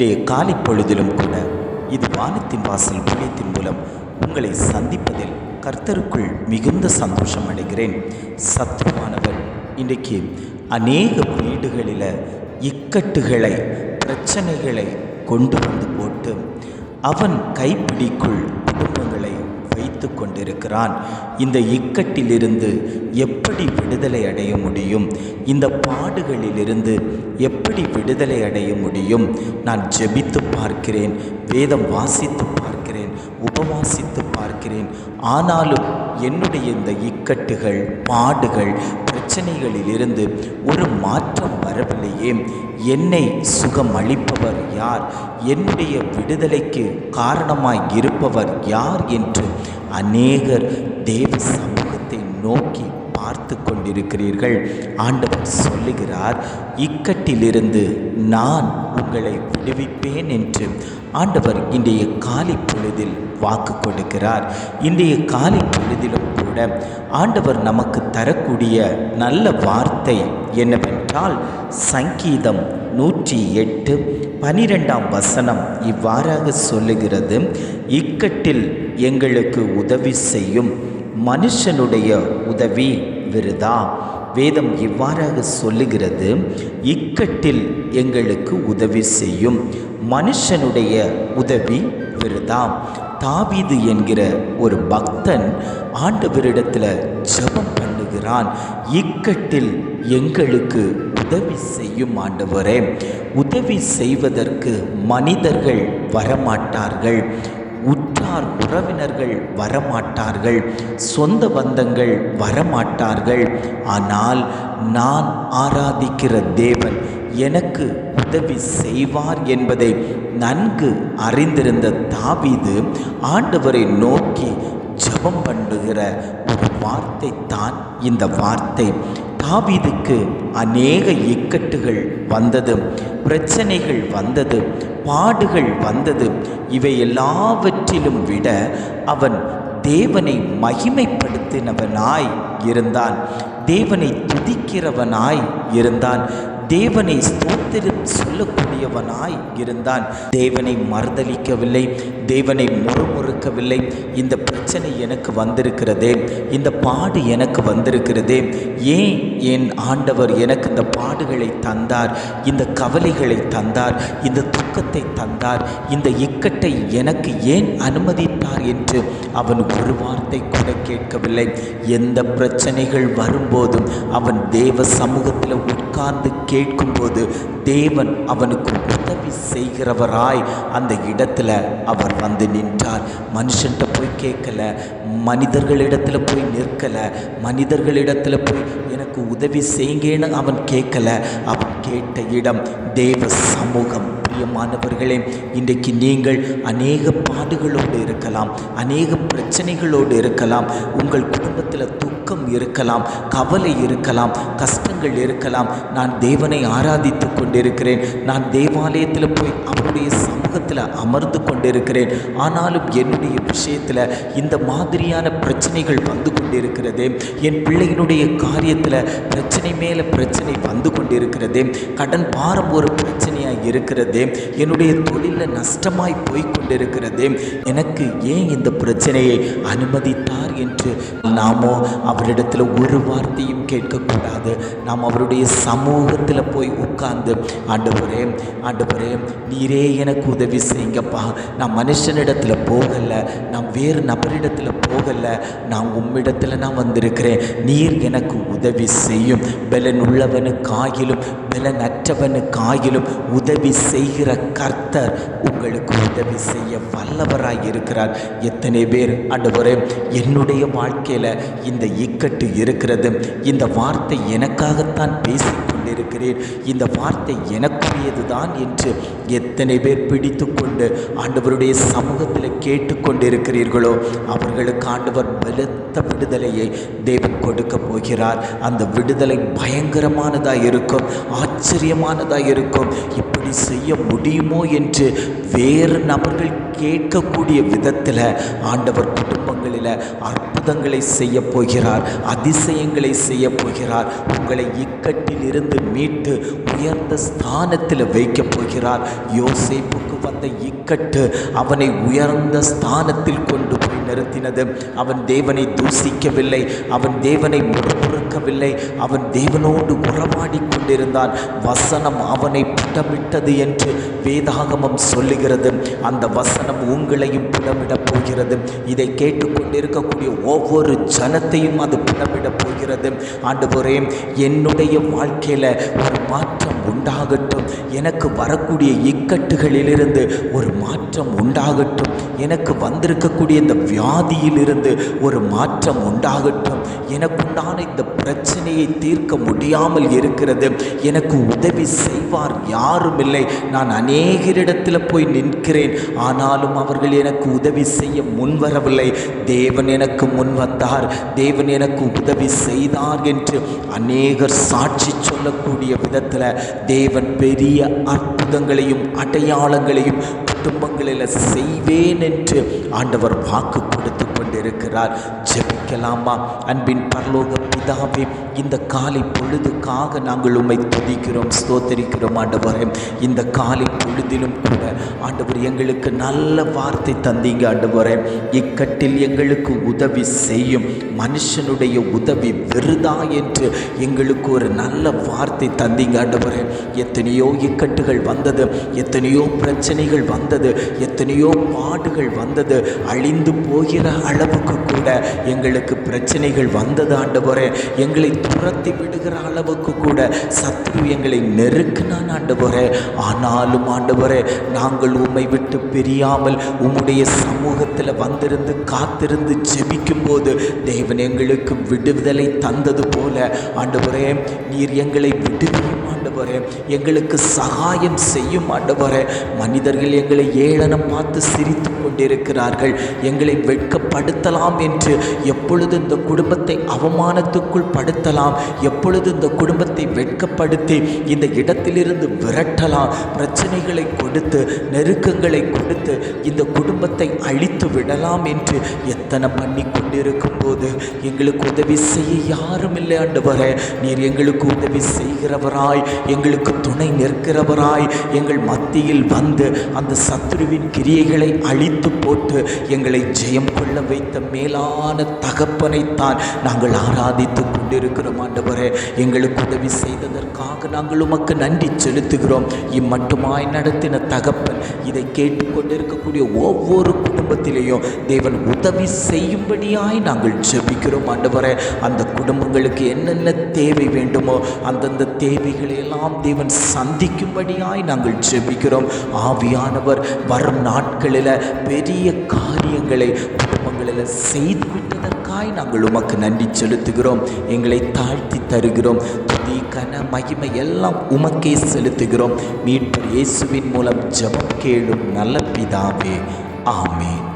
இன்றைய காலை பொழுதிலும் கூட இது வானத்தின் வாசல் ஊழியத்தின் மூலம் உங்களை சந்திப்பதில் கர்த்தருக்குள் மிகுந்த சந்தோஷம் அடைகிறேன். சத்துருவானவர் இன்றைக்கு அநேக வீடுகளில் இக்கட்டுகளை பிரச்சனைகளை கொண்டு வந்து போட்டு அவன் கைப்பிடிக்குள் வைத்து கொண்டிருக்கிறான் இந்த இக்கட்டிலிருந்து எப்படி விடுதலை அடைய முடியும்? இந்த பாடுகளிலிருந்து எப்படி விடுதலை அடைய முடியும்? நான் ஜெபித்து பார்க்கிறேன் வேதம் வாசித்து பார்க்கிறேன் உபவாசித்து பார்க்கிறேன். ஆனாலும் என்னுடைய இந்த இக்கட்டுகள் பாடுகள் பிரச்சனைகளிலிருந்து ஒரு மாற்றம் வரவில்லையே. என்னை சுகம் அளிப்பவர் யார்? என்னுடைய விடுதலைக்கு காரணமாய் இருப்பவர் யார் என்று அநேகர் தேவ சமூகத்தை நோக்கி பார்த்து கொண்டிருக்கிறீர்கள். ஆண்டவர் சொல்லுகிறார் இக்கட்டிலிருந்து நான் உங்களை விடுவிப்பேன் என்று ஆண்டவர் இன்றைய காலை பொழுதில் வாக்கு கொடுக்கிறார். இன்றைய காலை பொழுதிலும் கூட ஆண்டவர் நமக்கு தரக்கூடிய நல்ல வார்த்தை என்னவென்றால் என்றால் சங்கீதம் நூற்றி எட்டு பனிரெண்டாம் வசனம் இவ்வாறாக சொல்லுகிறது இக்கட்டில் எங்களுக்கு உதவி செய்யும் மனுஷனுடைய உதவி விருதா? வேதம் இவ்வாறாக சொல்லுகிறது இக்கட்டில் எங்களுக்கு உதவி செய்யும் மனுஷனுடைய உதவி விருதாம் தாவீது என்கிற ஒரு பக்தன் ஆண்டவரிடத்தில் ஜெபம் பண்ணுகிறான் இக்கட்டில் எங்களுக்கு உதவி செய்யும் ஆண்டவரே. உதவி செய்வதற்கு மனிதர்கள் வரமாட்டார்கள். உற்றார் உறவினர்கள் வரமாட்டார்கள். சொந்த பந்தங்கள் வரமாட்டார்கள். ஆனால் நான் ஆராதிக்கிற தேவன் எனக்கு உதவி செய்வார் என்பதை நன்கு அறிந்திருந்த தாவீது ஆண்டவரை நோக்கி ஜெபம் பண்ணுகிற ஒரு வார்த்தை தான் இந்த வார்த்தை. தாவிதுக்கு அநேக இக்கட்டுகள் வந்தது பிரச்சனைகள் வந்தது பாடுகள் வந்தது. இவை எல்லாவற்றிலும் விட அவன் தேவனை மகிமைப்படுத்தினவனாய் இருந்தான் தேவனை துதிக்கிறவனாய் இருந்தான். தேவனை ஸ்தோத்திரம் சொல்லக்கூடியவனாய் இருந்தான். தேவனை மறுதளிக்கவில்லை தேவனை முறுமுறுக்கவில்லை. இந்த பிரச்சனை எனக்கு வந்திருக்கிறதே. இந்த பாடு எனக்கு வந்திருக்கிறதே. ஏன் என் ஆண்டவர் எனக்கு இந்த பாடுகளை தந்தார்? இந்த கவலைகளை தந்தார்? இந்த துக்கத்தை தந்தார்? இந்த இக்கட்டை எனக்கு ஏன் அனுமதி என்று அவன் ஒரு வார்த்தை கூட கேட்கவில்லை. எந்த பிரச்சனைகள் வரும்போதும் அவன் தேவ சமூகத்தில் உட்கார்ந்து கேட்கும்போது தேவன் அவனுக்கு உதவி செய்கிறவராய் அந்த இடத்துல அவர் வந்து நின்றார். மனுஷன்கிட்ட போய் கேட்கல மனிதர்களிடத்தில் போய் நிற்கல மனிதர்களிடத்தில் போய் எனக்கு உதவி செய்யுங்கன்னு அவன் கேட்கல. அவன் கேட்ட இடம் தேவ சமூகம். பிரியமானவர்களே இன்றைக்கு நீங்கள் அநேக பாடுகளோடு இருக்கலாம் அநேக பிரச்சனைகளோடு இருக்கலாம் உங்கள் குடும்பத்தில் துக்கம் இருக்கலாம் கவலை இருக்கலாம் கஷ்டங்கள் இருக்கலாம். நான் தேவனை ஆராதித்து கொண்டிருக்கிறேன். நான் தேவாலயத்தில் போய் அவருடைய சமூகத்தில் அமர்ந்து கொண்டிருக்கிறேன். ஆனாலும் என்னுடைய விஷயத்தில் இந்த மாதிரியான பிரச்சனைகள் வந்து கொண்டிருக்கிறது என் பிள்ளையினுடைய காரியத்தில் பிரச்சனை மேலே பிரச்சனை வந்து கொண்டிருக்கிறது கடன் பாரம் ஒரு பிரச்சனை இருக்கிறது. என்னுடைய தொழிலில் நஷ்டமாய் போய்கொண்டிருக்கிறது எனக்கு ஏன் இந்த பிரச்சனையை அனுமதித்தார் என்று நாமோ அவரிடத்தில் ஒரு வார்த்தையும் கேட்கக்கூடாது. நாம் அவருடைய சமூகத்தில் போய் உட்கார்ந்து ஆண்டவரே ஆண்டவரே நீரே எனக்கு உதவி செய்யுங்கப்பா. நான் மனுஷனிடத்தில் போகலை நான் வேறு நபரிடத்தில் போகலை. நான் உம்மிடத்தில் நான் வந்திருக்கிறேன். நீர் எனக்கு உதவி செய்யும். பலன் உள்ளவனுக்காகிலும் பலனற்றவனுக்காகிலும் உதவி செய்கிற கர்த்தர் உங்களுக்கு உதவி செய்ய வல்லவராக இருக்கிறார். எத்தனை பேர் ஆண்டவரே என்னுடைய வாழ்க்கையில் இந்த இக்கட்டு இருக்கிறது. இந்த வார்த்தை எனக்காகத்தான் பேசி கொண்டிருக்கிறேன். இந்த வார்த்தை எனக்குரியது தான் என்று எத்தனை பேர் பிடித்து கொண்டு ஆண்டவருடைய சமூகத்தில் கேட்டுக்கொண்டிருக்கிறீர்களோ அவர்களுக்கு ஆண்டவர் பலத்த விடுதலையை தேவ கொடுக்க போகிறார் அந்த விடுதலை பயங்கரமானதாக இருக்கும் ஆச்சரியமானதாக இருக்கும். இப்படி செய்ய முடியுமோ என்று வேறு நபர்கள் கேட்கக்கூடிய விதத்தில் ஆண்டவர் குடும்பங்களில் அற்புதங்களை செய்ய போகிறார் அதிசயங்களை செய்ய போகிறார். உங்களை இக்கட்டில் இருந்து மீட்டு உயர்ந்த ஸ்தானத்தில் வைக்கப் போகிறார். யோசேப்புக்கு வந்த இக்கட்டு அவனை உயர்ந்த ஸ்தானத்தில் கொண்டு போய் நிறுத்தினது. அவன் தேவனை தூசிக்கவில்லை அவன் தேவனை முறுமுறுக்கவில்லை அவன் தேவனோடு உறவாடி கொண்டிருந்தான். வசனம் அவனை புட்டமிட்டது என்று வேதாகமம் சொல்லுகிறது. அந்த வசனம் உங்களையும் புடமிடப் போகிறது. இதை கேட்டுக்கொண்டிருக்கக்கூடிய ஒவ்வொரு ஜனத்தையும் அது புடமிடப் போகிறது. ஆண்டு என்னுடைய வாழ்க்கையில் ஒரு மாற்றம் உண்டாகட்டும். எனக்கு வரக்கூடிய இக்கட்டுகளிலிருந்து ஒரு மாற்றம் உண்டாகட்டும். எனக்கு வந்திருக்கக்கூடிய இந்த வியாதியிலிருந்து ஒரு மாற்றம் உண்டாகட்டும். எனக்குண்டான இந்த பிரச்சனையை தீர்க்க முடியாமல் இருக்கிறது. எனக்கு உதவி செய்வார் யாரும் இல்லை நான் அநேகரிடத்தில் போய் நிற்கிறேன். ஆனாலும் அவர்கள் எனக்கு உதவி செய்ய முன்வரவில்லை. தேவன் எனக்கு முன் வந்தார். தேவன் எனக்கு உதவி செய்தார் என்று அநேகர் சாட்சி சொல்லக்கூடிய விதத்தில் தேவன் பெரிய அற்புதங்களையும் அடையாளங்களையும் குடும்பங்களில் செய்வேன் என்று ஆண்டவர் வாக்கு கொடுத்து கொண்டிருக்கிறார். ஜெபிக்கலாமா? அன்பின் பரலோக பிதாவே இந்த காலை பொழுதுக்காக நாங்கள் உண்மை துதிக்கிறோம் ஸ்தோத்தரிக்கிறோம் ஆண்டவரே. இந்த காலை பொழுதிலும் கூட ஆண்டவர் எங்களுக்கு நல்ல வார்த்தை தந்தீங்க ஆண்டவரே. இக்கட்டில் எங்களுக்கு உதவி செய்யும் மனுஷனுடைய உதவி விருதா என்று எங்களுக்கு ஒரு நல்ல வார்த்தை தந்தீங்க ஆண்டவரே. எத்தனையோ இக்கட்டுகள் வந்தது எத்தனையோ பிரச்சனைகள் வந்தது எத்தனையோ பாடுகள் வந்தது அழிந்து போகிற அளவுக்கு கூட எங்களுக்கு பிரச்சனைகள் வந்தது ஆண்டவரே. எங்களை துரத்தி விடுகிற அளவுக்கு கூட சத்ரு எங்களை நெருக்கினான் ஆண்டவரே. ஆனாலும் ஆண்டவரே நாங்கள் உம்மை விட்டு பிரியாமல் உம்முடைய சமூகத்தில் வந்திருந்து காத்திருந்து ஜெபிக்கும் போது தேவன் எங்களுக்கு விடுதலை தந்தது போல. ஆண்டவரே நீர் எங்களை விடுவியும் ஆண்டவரே எங்களுக்கு சகாயம் செய்யும் ஆண்டவரே. மனிதர்கள் எங்களை ஏளனம் பார்த்து சிரித்து கொண்டிருக்கிறார்கள். எங்களை வெட்கப்படுத்தலாம் என்று எப்பொழுது இந்த குடும்பத்தை அவமானத்துக்குள் படுத்தலாம் எப்பொழுது இந்த குடும்பத்தை வெட்கப்படுத்தி இந்த இடத்திலிருந்து விரட்டலாம். பிரச்சனைகளை கொடுத்து நெருக்கங்களை கொடுத்து இந்த குடும்பத்தை அழித்து விடலாம் என்று எத்தனை பண்ணி கொண்டிருக்கும் போது எங்களுக்கு உதவி செய்ய யாரும் இல்லை ஆண்டவரே. நீர் எங்களுக்கு உதவி செய்கிறவராய் எங்களுக்கு துணை நிற்கிறவராய் எங்கள் மத்தியில் வந்து அந்த சத்ருவின் கிரியைகளை அழித்து போட்டு எங்களை ஜெயம் கொள்ள வைத்த மேலான தகப்பனைத்தான் நாங்கள் ஆராதித்து கொண்டிருக்கிறோம் ஆண்டவரே. எங்களுக்கு உதவி செய்ததற்காக நாங்கள் உமக்கு நன்றி செலுத்துகிறோம். இம்மட்டுமாய் நடத்தின தகப்பன் இதை கேட்டுக்கொண்டிருக்கக்கூடிய ஒவ்வொரு குடும்பத்திலேயும் தேவன் உதவி செய்யும்படியாய் நாங்கள் ஜெபிக்கிறோம் ஆண்டவரே. அந்த குடும்பங்களுக்கு என்னென்ன தேவை வேண்டுமோ அந்தந்த தேவைகளை எல்லாம் தேவன் சந்திக்கும்படியாய் நாங்கள் ஜெபிக்கிறோம். ஆவியானவர் வரும் நாட்களில் பெரிய காரியங்களை குடும்பங்களில் செய்து விட்டதற்காய் நாங்கள் உமக்கு நன்றி செலுத்துகிறோம். எங்களை தாழ்த்தி தருகிறோம். துதி கன மகிமை எல்லாம் உமக்கே செலுத்துகிறோம். மீட்பர் இயேசுவின் மூலம் ஜெபம் கேளும் நல்ல பிதாவே. ஆமே